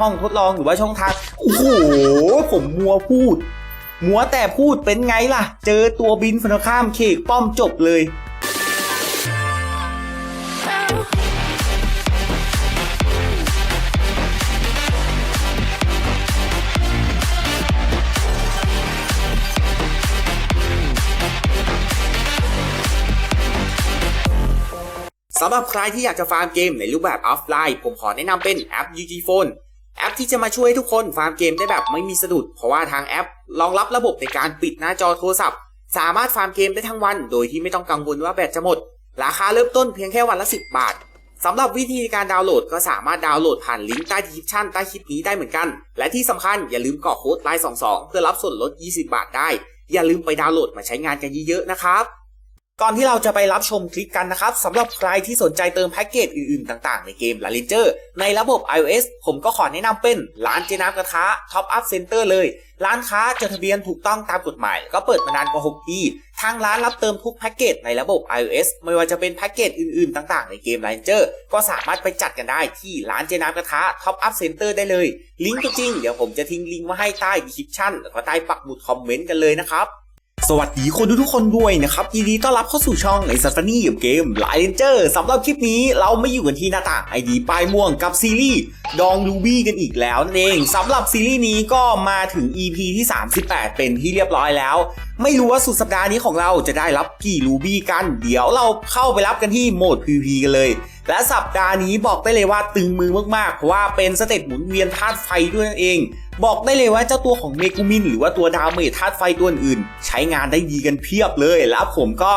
ห้องทดลองหรือว่าช่องทางโอ้โหผมมัวพูด มัวแต่พูดเป็นไงล่ะ เจอตัวบินฝันข้ามเคกป้อมจบเลยสำหรับใครที่อยากจะฟาร์มเกมในรูปแบบออฟไลน์ ผมขอแนะนำเป็นแอป UG Phone แอปที่จะมาช่วยทุกคนฟาร์มเกมได้แบบไม่มีสะดุด เพราะว่าทางแอปรองรับระบบในการปิดหน้าจอโทรศัพท์ สามารถฟาร์มเกมได้ทั้งวัน โดยที่ไม่ต้องกังวลว่าแบตจะหมด ราคาเริ่มต้นเพียงแค่วันละ 10 บาทสำหรับวิธีการดาวน์โหลดก็สามารถดาวน์โหลดผ่านลิงก์ใต้ดีคริปชั่นใต้คลิปนี้ได้เหมือนกัน และที่สำคัญอย่าลืมกรอกโค้ดไลน์22 เพื่อรับส่วนลด 20 บาทได้ อย่าลืมไปดาวน์โหลดมาใช้งานกันเยอะๆนะครับ ก่อนที่เราจะไปรับชมคลิปกันนะครับสำหรับใครที่สนใจเติมแพ็กเกจอื่นๆ ต่างๆ ในเกม La Ranger ในระบบ iOS ผมก็ขอแนะนำเป็นร้านเจน้ำกระทะ Top Up Center เลย ร้านค้าจดทะเบียนถูกต้องตามกฎหมาย ก็เปิดมานานกว่า 6 ปี ทางร้านรับเติมทุกแพ็กเกจในระบบ iOS ไม่ว่าจะเป็นแพ็กเกจอื่นๆ ต่างๆ ในเกม La Ranger ก็สามารถไปจัดกันได้ที่ร้านเจน้ำกระทะ Top Up Center ได้เลย ลิงก์ตัวจริงเดี๋ยวผมจะทิ้งลิงก์ไว้ให้ใต้ดีคริปชั่นแล้วก็ใต้ปักหมุดคอมเมนต์กันเลยนะครับ สวัสดีคนดูทุกคนด้วยนะครับยินดีต้อนรับเข้าสู่ช่องไอซัฟนี่กับเกมไลเ n นเจอร์สำหรับคลิปนี้เราไม่อยู่กันที่หน้าต่างไอดีป้ายม่วงกับซีรีส์ดองลูบี้กันอีกแล้วนั่นเองสำหรับซีรีส์นี้ก็มาถึง EP ที่ 38 เป็นที่เรียบร้อยแล้ว ไม่รู้ว่าสุดสัปดาห์นี้ของเราจะได้รับกี่ลูบี้กัน เดี๋ยวเราเข้าไปรับกันที่โหมด PVP กันเลย และสัปดาห์นี้บอกได้เลยว่าตึงมือมากๆเพราะว่าเป็นสเต็ปหมุนเวียนธาตุไฟด้วยนั่นเอง บอกได้เลยว่าเจ้าตัวของเมกุมิน หรือว่าตัวดาวเมจธาตุไฟตัวอื่น ใช้งานได้ดีกันเพียบเลย แล้วผมก็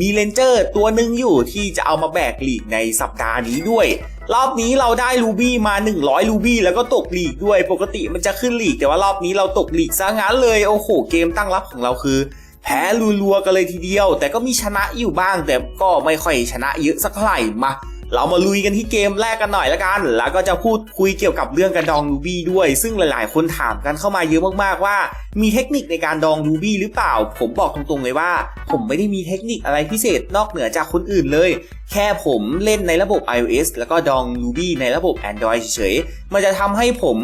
มีเลนเจอร์ตัวหนึ่งอยู่ที่จะเอามาแบกลีกในสัปดาห์นี้ด้วย รอบนี้เราได้ลูบี้มา 100 ลูบี้แล้วก็ตกลีกด้วยปกติมันจะขึ้นลีก แต่ว่ารอบนี้เราตกลีกซะงั้นเลยโอ้โหเกมตั้งรับของเราคือ แพ้รัวๆกันเลยทีเดียว แต่ก็มีชนะอยู่บ้างแต่ก็ไม่ค่อยชนะเยอะสักเท่าไหร่มา เรามาลุยกันที่เกมแรกกันหน่อยละกัน แล้วก็จะพูดคุยเกี่ยวกับเรื่องการดองรูบี้ด้วย ซึ่งหลายๆ คนถามกันเข้ามาเยอะมากๆว่า มีเทคนิคในการดองรูบี้หรือเปล่า ผมบอกตรงๆเลยว่า ผมไม่ได้มีเทคนิคอะไรพิเศษนอกเหนือจากคนอื่นเลย แค่ผมเล่นในระบบ iOS แล้วก็ดองรูบี้ในระบบ Android เฉยๆ มันจะทำให้ผม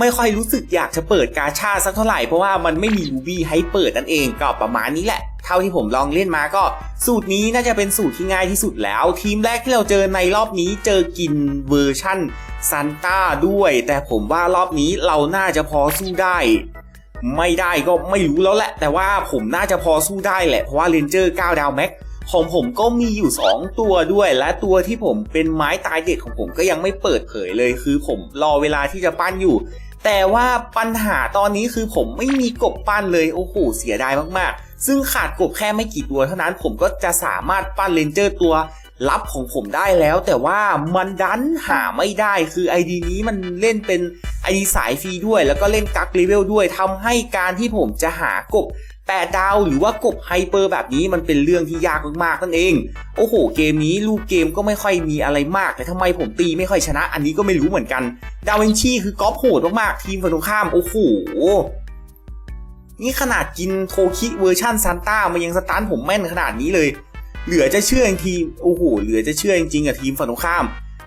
ไม่ค่อยรู้สึกอยากจะเปิดกาชาสักเท่าไหร่เพราะว่ามันไม่มีรูบี้ให้เปิดนั่นเองก็ประมาณนี้แหละ เท่าที่ผมลองเล่นมาก็สูตรนี้น่าจะเป็นสูตรที่ง่ายที่สุดแล้ว ทีมแรกที่เราเจอในรอบนี้เจอกินเวอร์ชั่นซันต้าด้วย แต่ผมว่ารอบนี้เราน่าจะพอสู้ได้ ไม่ได้ก็ไม่รู้แล้วแหละ แต่ว่าผมน่าจะพอสู้ได้แหละ เพราะว่าเรนเจอร์9ดาวแม็กของผมก็มีอยู่ 2 ตัวด้วย และตัวที่ผมเป็นไม้ตายเด็ดของผมก็ยังไม่เปิดเผยเลย คือผมรอเวลาที่จะปั้นอยู่ แต่ว่าปัญหาตอนนี้คือผมไม่มีกบปั้นเลย โอ้โหเสียดายมากๆ ซึ่งขาดกบแค่ไม่กี่ตัวเท่านั้นผมก็จะสามารถปั้นเลนเจอร์ตัวลับของผมได้แล้ว แต่ว่ามันดันหาไม่ได้คือ ID นี้มันเล่นเป็น ID สายฟรีด้วย แล้วก็เล่นกักเลเวลด้วยทำให้การที่ผมจะหากบ8ดาวหรือว่ากบไฮเปอร์แบบนี้มันเป็นเรื่องที่ยากมากๆนั่นเอง โอ้โห เกมนี้ลูกเกมก็ไม่ค่อยมีอะไรมาก แต่ทำไมผมตีไม่ค่อยชนะ อันนี้ก็ไม่รู้เหมือนกัน ดาวินชีคือกอล์ฟโหดมากๆทีมฝั่งตรงข้ามโอ้โห นี่ขนาดกินโทคิเวอร์ชั่นซานต้ามันยังสตาร์ทผมแม่นขนาดนี้เลย เหลือจะเชื่อจริงทีโอ้โหเหลือจะเชื่อจริงๆกับทีมฝั่งตรงข้าม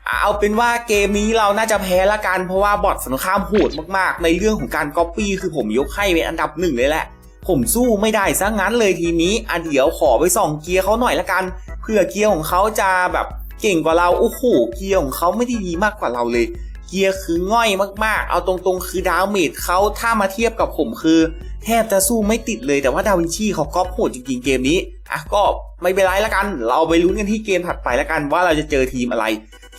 เอาเป็นว่าเกมนี้เราน่าจะแพ้ละกันเพราะว่าบอทฝั่งตรงข้ามโหดมากๆ ในเรื่องของการก๊อปปี้คือผมยกให้เป็นอันดับหนึ่งเลยแหละ ผมสู้ไม่ได้ซะงั้นเลยทีนี้อะเดี๋ยวขอไปส่องเกียร์เขาหน่อยละกันเพื่อเกียร์ของเขาจะแบบเก่งกว่าเราโอ้โหเกียร์ของเขาไม่ได้ดีมากกว่าเราเลย เกียร์คือง่อยมากๆ เอาตรงๆ คือดาวเมจเขาถ้ามาเทียบกับผมคือ แทบจะสู้ไม่ติดเลยแต่ว่าดาวินชีเขาก๊อปโหดจริงๆเกมนี้อะก็ไม่เป็นไรละกัน เราไปลุ้นกันที่เกมถัดไปละกันว่าเราจะเจอทีมอะไร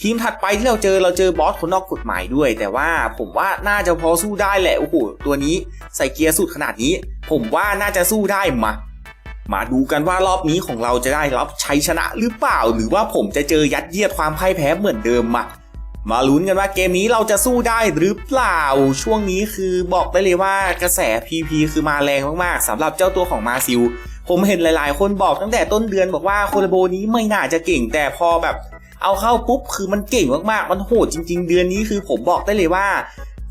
ทีมถัดไปที่เราเจอเราเจอบอสคนนอกกฎหมายด้วย แต่ว่าผมว่าน่าจะพอสู้ได้แหละโอ้โหตัวนี้ใส่เกียร์สุดขนาดนี้ ผมว่าน่าจะสู้ได้มามาดูกันว่ารอบนี้ของเราจะได้รับชัยชนะหรือเปล่า หรือว่าผมจะเจอยัดเยียดความพ่ายแพ้เหมือนเดิมมา มาลุ้นกันว่าเกมนี้เราจะสู้ได้หรือเปล่า ช่วงนี้คือบอกได้เลยว่ากระแส PP คือมาแรงมากๆสำหรับเจ้าตัวของมาซิล ผมเห็นหลายๆ คนบอกตั้งแต่ต้นเดือนบอกว่าโคลโบนี้ไม่น่าจะเก่งแต่พอแบบ เอาเข้าปุ๊บคือมันเก่งมากๆ มันโหดจริง ๆ เดือนนี้คือผมบอกได้เลยว่า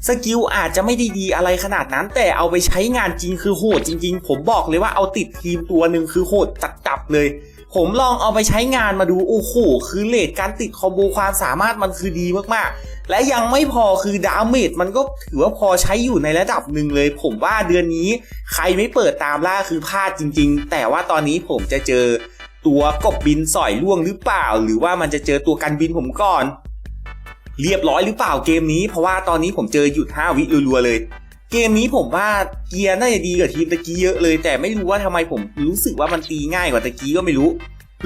สกิลอาจจะไม่ได้ดีอะไรขนาดนั้น แต่เอาไปใช้งานจริงคือโหดจริง ๆ ผมบอกเลยว่าเอาติดทีมตัวหนึ่งคือโหดจัดๆเลย ผมลองเอาไปใช้งานมาดูโอ้โหคือเลทการติดคอมโบความสามารถมันคือดีมากและยังไม่พอคือดาเมจมันก็ถือว่าพอใช้อยู่ในระดับหนึ่งเลย ผมว่าเดือนนี้ใครไม่เปิดตามล่าคือพลาดจริง ๆ แต่ว่าตอนนี้ผมจะเจอตัวกบบินสอยล่วงหรือเปล่า หรือว่ามันจะเจอตัวกันบินผมก่อน เรียบร้อยหรือเปล่าเกมนี้ เพราะว่าตอนนี้ผมเจอหยุด5วิรัวๆเลย เกมนี้ผมว่าเกียร์น่าจะดีกว่าทีมตะกี้เยอะเลย แต่ไม่รู้ว่าทำไมผมรู้สึกว่ามันตีง่ายกว่าตะกี้ก็ไม่รู้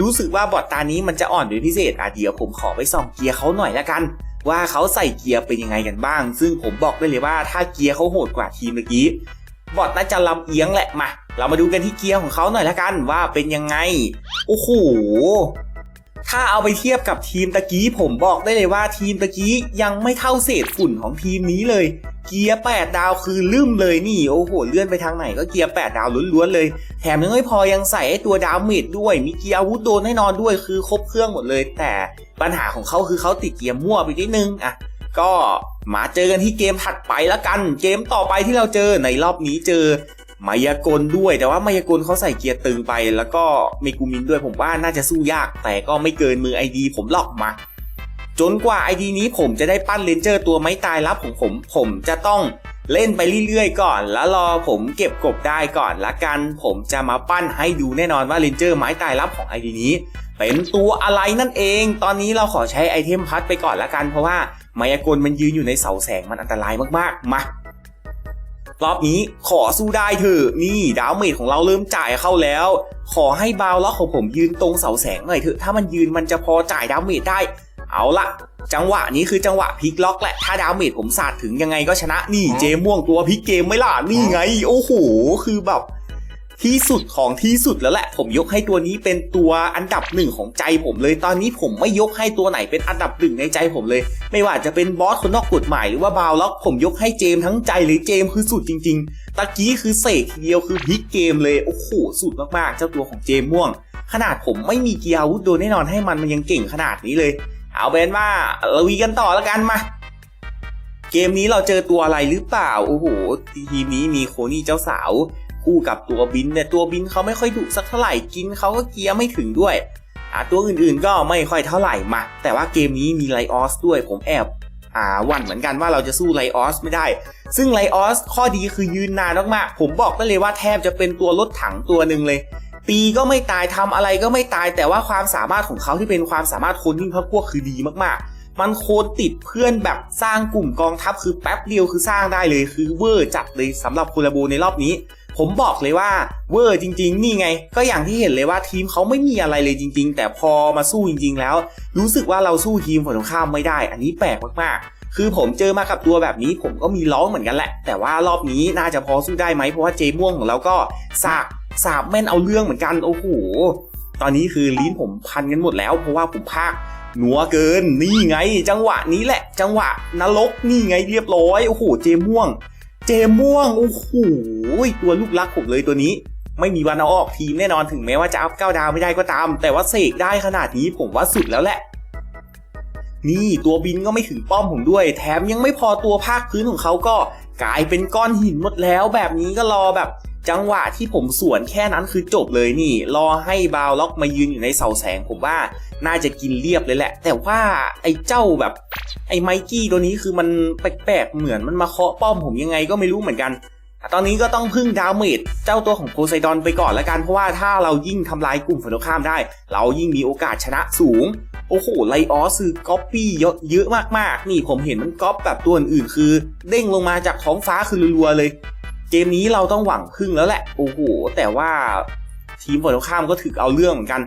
รู้สึกว่าบอทตานี้มันจะอ่อนเป็นพิเศษอะเดี๋ยวผมขอไปส่องเกียร์เขาหน่อยละกัน ว่าเขาใส่เกียร์เป็นยังไงกันบ้าง ซึ่งผมบอกได้เลยว่าถ้าเกียร์เขาโหดกว่าทีมเมื่อกี้บอทน่าจะลำเอียงแหละมา เรามาดูกันที่เกียร์ของเขาหน่อยละกันว่าเป็นยังไง โอ้โห ถ้าเอาไปเทียบกับทีมตะกี้ผมบอกได้เลยว่าทีมตะกี้ยังไม่เท่าเศษฝุ่นของทีมนี้เลย เกียร์ 8 ดาวคือลืมเลยนี่โอ้โหเลื่อนไปทางไหนก็เกียร์ 8 ดาวล้วนๆเลย แถมยังไม่พอยังใส่ไอ้ตัวดาวเมจด้วย มีเกียร์อาวุธโดนแน่นอนด้วยคือครบเครื่องหมดเลย แต่ปัญหาของเขาคือเขาติดเกียร์มั่วไปนิดนึงอะก็มาเจอกันที่เกมถัดไปแล้วกัน เกมต่อไปที่เราเจอในรอบนี้เจอ มายากลด้วย แต่ว่ามายากลเขาใส่เกียร์ตึงไป แล้วก็เมกูมินด้วยผมว่าน่าจะสู้ยาก แต่ก็ไม่เกินมือไอดีผมหรอกมา จนกว่าไอดีนี้ผมจะได้ปั้นเลนเจอร์ตัวไม้ตายรับของผม ผมจะต้องเล่นไปเรื่อยๆก่อน แล้วรอผมเก็บกบได้ก่อนละกัน ผมจะมาปั้นให้ดูแน่นอนว่าเลนเจอร์ไม้ตายรับของไอดีนี้เป็นตัวอะไรนั่นเอง ตอนนี้เราขอใช้ไอเทมพัดไปก่อนละกันเพราะว่ามายากลมันยืนอยู่ในเสาแสงมันอันตรายมากๆ มา รอบนี้ขอสู้ได้เถอะนี่ดาวเมจของเราเริ่มจ่ายเข้าแล้ว ขอให้บาวล็อกของผมยืนตรงเสาแสงหน่อยเถอะถ้ามันยืนมันจะพอจ่ายดาวเมจได้ เอาละจังหวะนี้คือจังหวะพลิกล็อกแหละถ้าดาวเมจผมสาดถึงยังไงก็ชนะนี่เจม่วงตัวพลิกเกมไม่ล่ะนี่ไง โอ้โหคือแบบ ที่สุดของที่สุดแล้วแหละ ผมยกให้ตัวนี้เป็นตัวอันดับหนึ่งของใจผมเลยตอนนี้ผมไม่ยกให้ตัวไหนเป็นอันดับหนึ่งในใจผมเลย ไม่ว่าจะเป็นบอสคนนอกกฎหมายหรือว่าบาวล็อกผมยกให้เจมทั้งใจเลยเจมคือสุดจริง ๆ ตะกี้คือเสกทีเดียวคือพลิกเกมเลยโอ้โหสุดมากๆ เจ้าตัวของเจมม่วง ขนาดผมไม่มีเกียร์วุธโดนแน่นอนให้มันมันยังเก่งขนาดนี้เลย เอาเป็นว่าเราวีกันต่อแล้วกันมาเกมนี้เราเจอตัวอะไรหรือเปล่า โอ้โห ทีมนี้มีโคนี่เจ้าสาว คู่กับตัวบินเนี่ยตัวบินเขาไม่ค่อยดุสักเท่าไหร่กินเขาก็เกียร์ไม่ถึงด้วยอ่าตัวอื่นๆก็ไม่ค่อยเท่าไหร่มาแต่ว่าเกมนี้มีไลออสด้วยผมแอบอ่าหวันเหมือนกันว่าเราจะสู้ไลออสไม่ได้ ซึ่งไลออสข้อดีคือยืนนานมากๆผมบอกได้เลยว่าแทบจะเป็นตัวรถถังตัวหนึ่งเลย ตีก็ไม่ตายทำอะไรก็ไม่ตาย แต่ว่าความสามารถของเขาที่เป็นความสามารถคนยิ่งพักพวกคือดีมากๆ มันโคตรติดเพื่อนแบบสร้างกลุ่มกองทัพคือแป๊บเดียวคือสร้างได้เลยคือเวอร์จัดเลยสำหรับคูลาบูในรอบนี้ ผมบอกเลยว่าเวอร์จริง ๆ นี่ไง ก็อย่างที่เห็นเลยว่าทีมเขาไม่มีอะไรเลยจริง ๆ แต่พอมาสู้จริง ๆ แล้ว รู้สึกว่าเราสู้ทีมฝั่งตรงข้ามไม่ได้ อันนี้แปลกมากๆคือผมเจอมากับตัวแบบนี้ผมก็มีร้องเหมือนกันแหละ แต่ว่ารอบนี้น่าจะพอสู้ได้ไหมเพราะว่าเจม่วงของเราก็สากสาบแม่นเอาเรื่องเหมือนกันโอ้โหตอนนี้คือลิ้นผมพันกันหมดแล้วเพราะว่าผมพากหนัวเกินนี่ไง จังหวะนี้แหละ จังหวะนรกนี่ไงเรียบร้อยโอ้โหเจม่วง เจม่วง โอ้โหตัวลูกรักผมเลยตัวนี้ ไม่มีวันเอาออกทีมแน่นอนถึงแม้ว่าจะอัพเก้าดาวไม่ได้ก็ตาม แต่ว่าเสกได้ขนาดนี้ผมว่าสุดแล้วแหละ นี่ตัวบินก็ไม่ถึงป้อมผมด้วย แถมยังไม่พอตัวภาคพื้นของเขาก็กลายเป็นก้อนหินหมดแล้วแบบนี้ก็รอแบบ จังหวะที่ผมสวนแค่นั้นคือจบเลยนี่ รอให้บาวล็อกมายืนอยู่ในเสาแสงผมว่าน่าจะกินเรียบเลยแหละ แต่ว่าไอ้เจ้าแบบ ไอ้ไมกี้ตัวนี้คือมันแปลกๆเหมือนมันมาเคาะป้อมผมยังไงก็ไม่รู้เหมือนกันตอนนี้ก็ต้องพึ่งดาวเมจเจ้าตัวของโพไซดอนไปก่อนละกันเพราะว่าถ้าเรายิ่งทำลายกลุ่มฝั่งตรงข้ามได้ เรายิ่งมีโอกาสชนะสูง โอ้โหไลออสคือก๊อปปี้เยอะเยอะมากๆ นี่ผมเห็นมันก๊อปแบบตัวอื่นๆคือ เด้งลงมาจากท้องฟ้าคือรัวๆเลย เกมนี้เราต้องหวังพึ่งแล้วแหละ โอ้โห แต่ว่าทีมฝั่งตรงข้ามก็ถือเอาเรื่องเหมือนกัน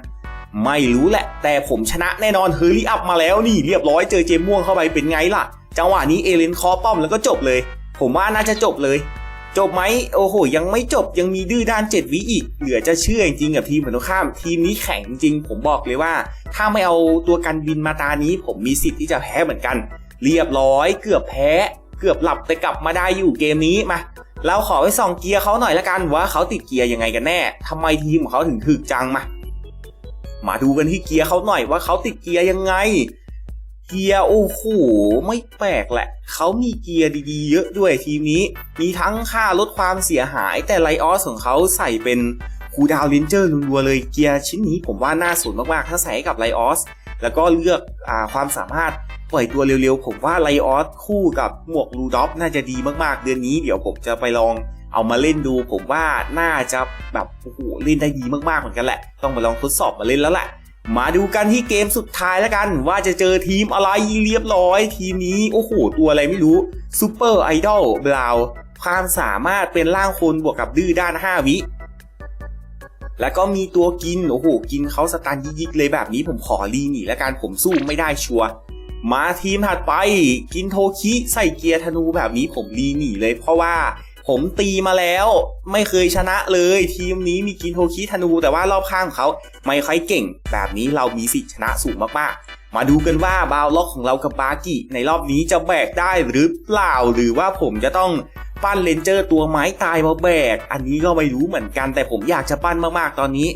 ไม่รู้แหละ แต่ผมชนะแน่นอนเฮอรี่อัพมาแล้วนี่เรียบร้อยเจอเจมม่วงเข้าไปเป็นไงล่ะ จังหวะนี้เอเลนคอป้อมแล้วก็จบเลย ผมว่าน่าจะจบเลย จบไหมโอ้โห ยังไม่จบยังมีดื้อด้าน7วิอีก เหลือจะเชื่อจริงกับทีมฝั่งตรงข้าม ทีมนี้แข็งจริง ผมบอกเลยว่า ถ้าไม่เอาตัวกันบินมาตานี้ ผมมีสิทธิ์ที่จะแพ้เหมือนกัน เรียบร้อยเกือบแพ้เกือบหลับแต่กลับมาได้อยู่เกมนี้มา เราขอไปส่องเกียร์เขาหน่อยละกันว่าเขาติดเกียร์ยังไงกันแน่ทำไมทีมของเขาถึงถึกจังมา มาดูกันที่เกียร์เขาหน่อยว่าเขาติดเกียร์ยังไง เกียร์โอ้โหไม่แปลกแหละ เขามีเกียร์ดีๆ เยอะด้วยทีมนี้ มีทั้งค่าลดความเสียหายแต่ไลออสของเขาใส่เป็นคูดาวลินเจอร์รัวๆเลยเกียร์ชิ้นนี้ผมว่าน่าสนมากๆถ้าใส่กับไลออสแล้วก็เลือกอความสามารถ ปล่อยตัวเร็วๆ ผมว่าไลออสคู่กับหมวกลูดอฟน่าจะดีมากๆ เดือนนี้เดี๋ยวผมจะไปลองเอามาเล่นดู ผมว่าน่าจะแบบโอ้โหเล่นได้ดีมากๆเหมือนกันแหละ ต้องมาลองทดสอบมาเล่นแล้วแหละมาดูกันที่เกมสุดท้ายแล้วกัน ว่าจะเจอทีมอะไรเรียบร้อย ทีมนี้โอ้โหตัวอะไรไม่รู้ซูเปอร์ไอดอลบราวความสามารถเป็นร่างคนบวกกับดื้อด้าน 5 วิแล้วก็มีตัวกิน โอ้โห กินเขาสตันยิกๆเลยแบบนี้ผมขอรีหนีแล้วกันผมสู้ไม่ได้ชัว มาทีมถัดไปกินโทคิใส่เกียร์ธนูแบบนี้ผมรีหนีเลยเพราะว่าผมตีมาแล้วไม่เคยชนะเลย ทีมนี้มีกินโทคิธนู แต่ว่ารอบข้างของเขาไม่ค่อยเก่ง แบบนี้เรามีสิทธิชนะสูงมากๆ มาดูกันว่าบาวล็อกของเรากับบากิในรอบนี้จะแบกได้หรือเปล่าหรือว่าผมจะต้องปั้นเลนเจอร์ตัวไม้ตายมาแบก อันนี้ก็ไม่รู้เหมือนกัน แต่ผมอยากจะปั้นมากๆตอนนี้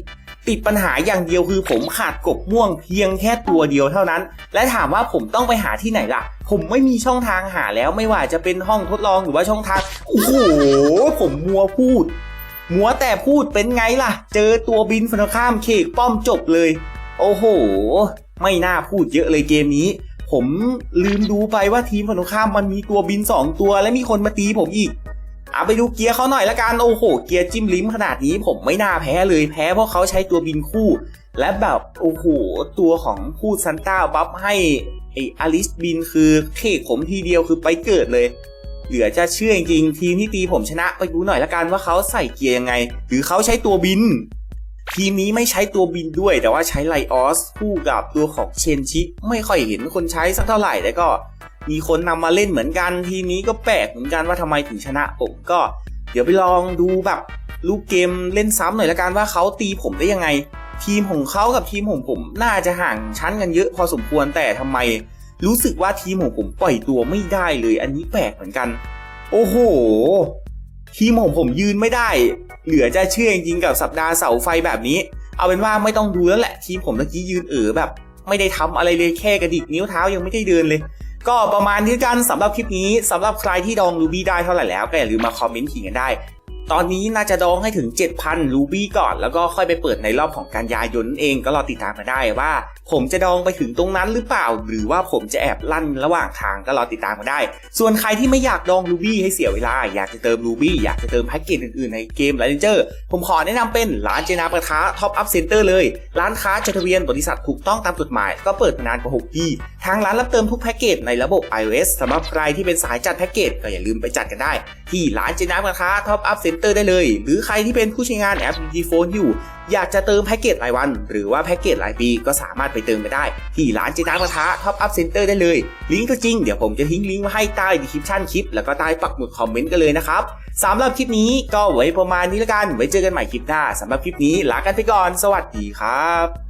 ติดปัญหาอย่างเดียวคือผมขาดกบม่วงเพียงแค่ตัวเดียวเท่านั้น และถามว่าผมต้องไปหาที่ไหนล่ะ ผมไม่มีช่องทางหาแล้วไม่ว่าจะเป็นห้องทดลองหรือว่าช่องทางโอ้โหผมมัวพูด มัวแต่พูดเป็นไงล่ะ เจอตัวบินฝันข้ามเคกป้อมจบเลย โอ้โห ไม่น่าพูดเยอะเลยเกมนี้ ผมลืมดูไปว่าทีมฝันข้ามมันมีตัวบิน 2 ตัว และมีคนมาตีผมอีก เอาไปดูเกียร์เขาหน่อยละกัน โอ้โห เกียร์จิ้มลิ้มขนาดนี้ผมไม่น่าแพ้เลยแพ้เพราะเขาใช้ตัวบินคู่ และแบบโอ้โห ตัวของพูดซันต้าบัฟให้ไออลิสบินคือเทกผมทีเดียวคือไปเกิดเลย เหลือจะเชื่อจริงทีมที่ตีผมชนะไปดูหน่อยละกันว่าเขาใส่เกียร์ยังไง หรือเขาใช้ตัวบิน ทีมนี้ไม่ใช้ตัวบินด้วย แต่ว่าใช้ไลออสคู่กับตัวของเชนชิ ไม่ค่อยเห็นคนใช้สักเท่าไหร่แต่ก็ มีคนนำมาเล่นเหมือนกันทีนี้ก็แปลกเหมือนกันว่าทำไมถึงชนะผมก็ เดี๋ยวไปลองดูแบบรูปเกมเล่นซ้ำหน่อยละกันว่าเขาตีผมได้ยังไง ทีมของเขากับทีมของผมน่าจะห่างชั้นกันเยอะพอสมควรแต่ทำไม รู้สึกว่าทีมของผมปล่อยตัวไม่ได้เลยอันนี้แปลกเหมือนกัน โอ้โหทีมของผมยืนไม่ได้ เหลือจะเชื่อจริงๆกับสัปดาห์เสาไฟแบบนี้ เอาเป็นว่าไม่ต้องดูแล้วแหละทีมผมเมื่อกี้ยืนเออแบบ ไม่ได้ทำอะไรเลยแค่กระดิกนิ้วเท้ายังไม่ได้เดินเลย ก็ประมาณนี้กันสำหรับคลิปนี้สำหรับใครที่ดองรูบี้ได้เท่าไหร่แล้วก็อย่าลืมมาคอมเมนต์ขิงกันได้ ตอนนี้น่าจะดองให้ถึง 7,000 รูบี้ก่อน แล้วก็ค่อยไปเปิดในรอบของกันยายนเองก็รอติดตามมาได้ว่า ผมจะดองไปถึงตรงนั้นหรือเปล่า หรือว่าผมจะแอบลั่นระหว่างทางก็รอติดตามมาได้ ส่วนใครที่ไม่อยากดองรูบี้ให้เสียเวลา อยากจะเติมรูบี้อยากจะเติมแพ็กเกจอื่นๆในเกมไลเจอร์ผมขอแนะนำเป็นร้านเจนาประทะท็อปอัพเซ็นเตอร์เลย ร้านค้าจดทะเบียนบริษัทถูกต้องตามกฎหมาย ก็เปิดมานานกว่า6ปีทางร้านรับเติมทุกแพ็กเกจในระบบ iOS สำหรับใครที่เป็นสายจัดแพ็กเกจก็อย่าลืมไปจัดกันได้ ที่ร้านเจนาประทะท็อปอัพเซ็นเตอร์ได้เลย หรือใครที่เป็นผู้ใช้งานแอป g p h o n e อยู่ อยากจะเติมแพ็กเกจรายวัน หรือว่าแพ็กเกจรายปีก็สามารถไปเติมไปได้ ที่ร้านเจนากระทะท็อปอัพเซ็นเตอร์ได้เลย ลิงก์ตัวจริงเดี๋ยวผมจะทิ้งลิงก์ไว้ให้ใต้ดีคริปชั่นคลิปแล้วก็ใต้ปักหมุดคอมเมนต์กันเลยนะครับสำหรับคลิปนี้ก็ไว้ประมาณนี้ละกันไว้เจอกันใหม่คลิปหน้าสำหรับคลิปนี้ลากันไปก่อน สวัสดีครับ